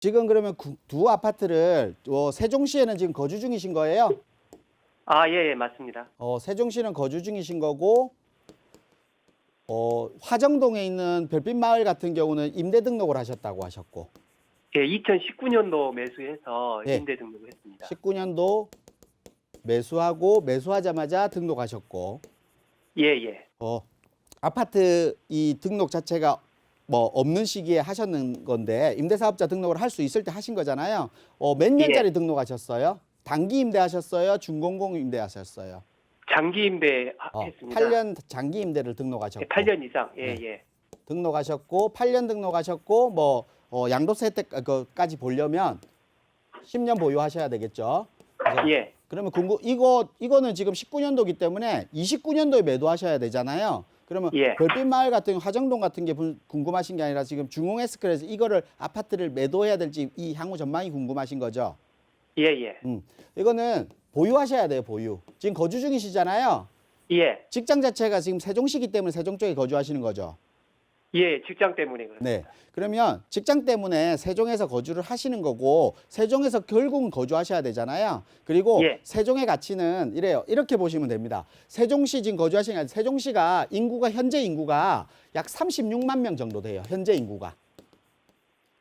지금 그러면 구- 두 아파트를 어, 세종시에는 지금 거주 중이신 거예요? 아, 예, 예, 맞습니다. 어, 세종시는 거주 중이신 거고 어, 화정동에 있는 별빛 마을 같은 경우는 임대 등록을 하셨다고 하셨고 예, 2019년도 매수해서 예. 임대 등록을 했습니다. 19년도 매수하고 매수하자마자 등록하셨고 예, 예. 어, 아파트 이 등록 자체가 뭐 없는 시기에 하셨는 건데 임대사업자 등록을 할 수 있을 때 하신 거잖아요. 어, 몇 년짜리 등록하셨어요? 단기 임대하셨어요? 중공공 임대하셨어요? 장기 임대 하- 어, 했습니다. 8년 장기 임대를 등록하셨고 예, 8년 이상. 예, 네. 예. 등록하셨고 8년 등록하셨고 뭐 어, 양도세 혜택까지 보려면 10년 보유하셔야 되겠죠. 그래서 예. 그러면 궁금 이거 이거는 지금 19년도기 때문에 29년도에 매도하셔야 되잖아요. 그러면 예. 별빛 마을 같은 화정동 같은 게 분- 궁금하신 게 아니라 지금 중흥 에스크레스 이거를 아파트를 매도해야 될지 이 향후 전망이 궁금하신 거죠. 예, 예. 음. 이거는 보유하셔야 돼요, 보유. 지금 거주 중이시잖아요. 예. 직장 자체가 지금 세종시기 때문에 세종 쪽에 거주하시는 거죠. 예, 직장 때문에 그렇습니다. 네. 그러면 직장 때문에 세종에서 거주를 하시는 거고 세종에서 결국은 거주하셔야 되잖아요. 그리고 예. 세종의 가치는 이래요. 이렇게 보시면 됩니다. 세종시 지금 거주하시는 세종시가 인구가 현재 인구가 약 36만 명 정도 돼요. 현재 인구가.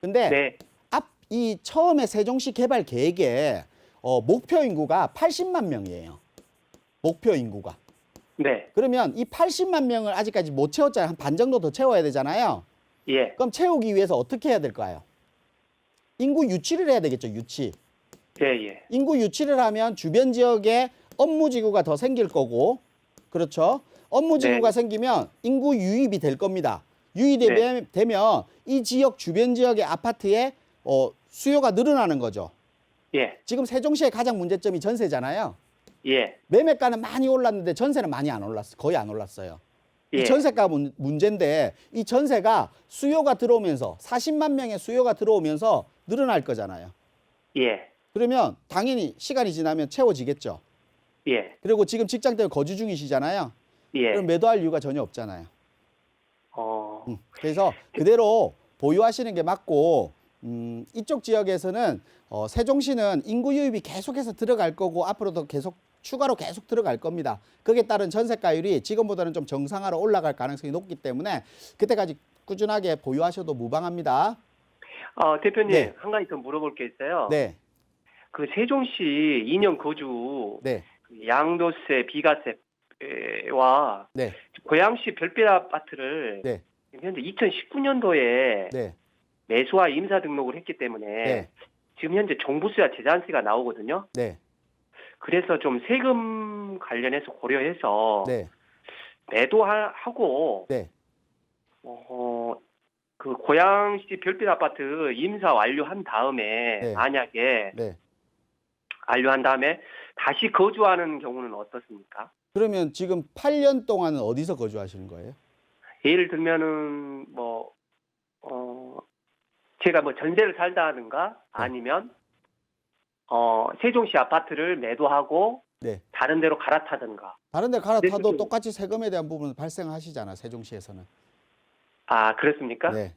근데 네. 앞 이 처음에 세종시 개발 계획에 어, 목표 인구가 80만 명이에요. 목표 인구가. 네. 그러면 이 80만 명을 아직까지 못 채웠잖아요. 한 반 정도 더 채워야 되잖아요. 예. 그럼 채우기 위해서 어떻게 해야 될까요? 인구 유치를 해야 되겠죠, 유치. 예, 예. 인구 유치를 하면 주변 지역에 업무 지구가 더 생길 거고, 그렇죠? 업무 지구가 네. 생기면 인구 유입이 될 겁니다. 유입되면 되면 이 지역 주변 지역의 아파트에 어, 수요가 늘어나는 거죠. 예. 지금 세종시의 가장 문제점이 전세잖아요. 예. 매매가는 많이 올랐는데 전세는 많이 안 올랐어, 거의 안 올랐어요. 예. 이 전세가 문, 문제인데 이 전세가 수요가 들어오면서 40만 명의 수요가 들어오면서 늘어날 거잖아요. 예. 그러면 당연히 시간이 지나면 채워지겠죠. 예. 그리고 지금 직장 때문에 거주 중이시잖아요. 예. 그럼 매도할 이유가 전혀 없잖아요. 어. 음, 그래서 그대로 보유하시는 게 맞고 음, 이쪽 지역에서는 어, 세종시는 인구 유입이 계속해서 들어갈 거고 앞으로도 계속 추가로 계속 들어갈 겁니다. 거기에 따른 전세가율이 지금보다는 좀 정상화로 올라갈 가능성이 높기 때문에 그때까지 꾸준하게 보유하셔도 무방합니다. 어, 대표님 네. 한 가지 더 물어볼 게 있어요. 네, 그 세종시 2년 거주 네, 그 양도세, 비과세와 네, 고양시 별빛 아파트를 네, 현재 2019년도에 네, 매수와 임사 등록을 했기 때문에 네, 지금 현재 종부세와 재산세가 나오거든요. 네, 그래서 좀 세금 관련해서 고려해서 네, 매도하고 네, 어, 그 고양시 별빛 아파트 임사 완료한 다음에 네. 만약에 네. 완료한 다음에 다시 거주하는 경우는 어떻습니까? 그러면 지금 8년 동안은 어디서 거주하시는 거예요? 예를 들면은 뭐 어, 제가 뭐 전세를 살다든가 아니면 어, 세종시 아파트를 매도하고 네. 다른 데로 갈아타든가. 다른 데 갈아타도 네, 똑같이 세금에 대한 부분은 발생하시잖아, 세종시에서는. 아 그렇습니까? 네.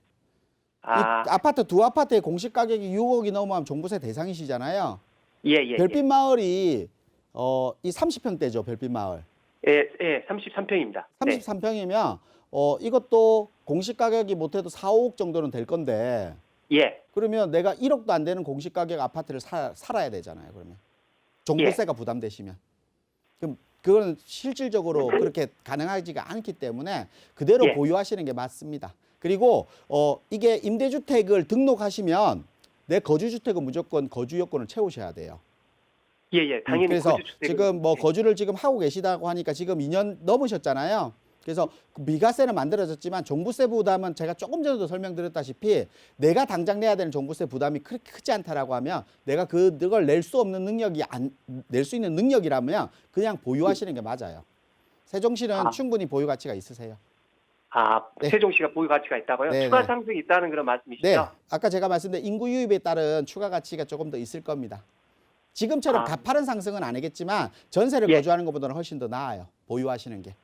아이 아파트 두 아파트의 공시 가격이 6억이 넘으면 종부세 대상이시잖아요. 예예 예, 별빛 마을이 어, 이 30평대죠, 별빛 마을. 예, 예, 33평입니다. 네. 33평이면 어, 이것도 공시 가격이 못해도 4, 5억 정도는 될 건데 예. 그러면 내가 1억도 안 되는 공시 가격 아파트를 사, 살아야 되잖아요, 그러면. 종부세가 예. 부담되시면. 그럼 그거는 실질적으로 그렇게 가능하지가 않기 때문에 그대로 예. 보유하시는 게 맞습니다. 그리고 어 이게 임대주택을 등록하시면 내 거주주택은 무조건 거주 요건을 채우셔야 돼요. 예, 예. 당연히 음, 그래서 지금 뭐 예. 거주를 지금 하고 계시다고 하니까 지금 2년 넘으셨잖아요. 그래서 그 미가세는 만들어졌지만 종부세 부담은 제가 조금 전에도 설명드렸다시피 내가 당장 내야 되는 종부세 부담이 그렇게 크지 않다라고 하면 내가 그 그걸 낼 수 없는 능력이 안 낼 수 있는 능력이라면 그냥 보유하시는 게 맞아요. 세종시는 아. 충분히 보유 가치가 있으세요. 아, 네. 세종시가 보유 가치가 있다고요? 네, 추가 네. 상승이 있다는 그런 말씀이시죠? 네, 아까 제가 말씀드린 인구 유입에 따른 추가 가치가 조금 더 있을 겁니다. 지금처럼 아. 가파른 상승은 아니겠지만 전세를 예. 거주하는 것보다는 훨씬 더 나아요. 보유하시는 게.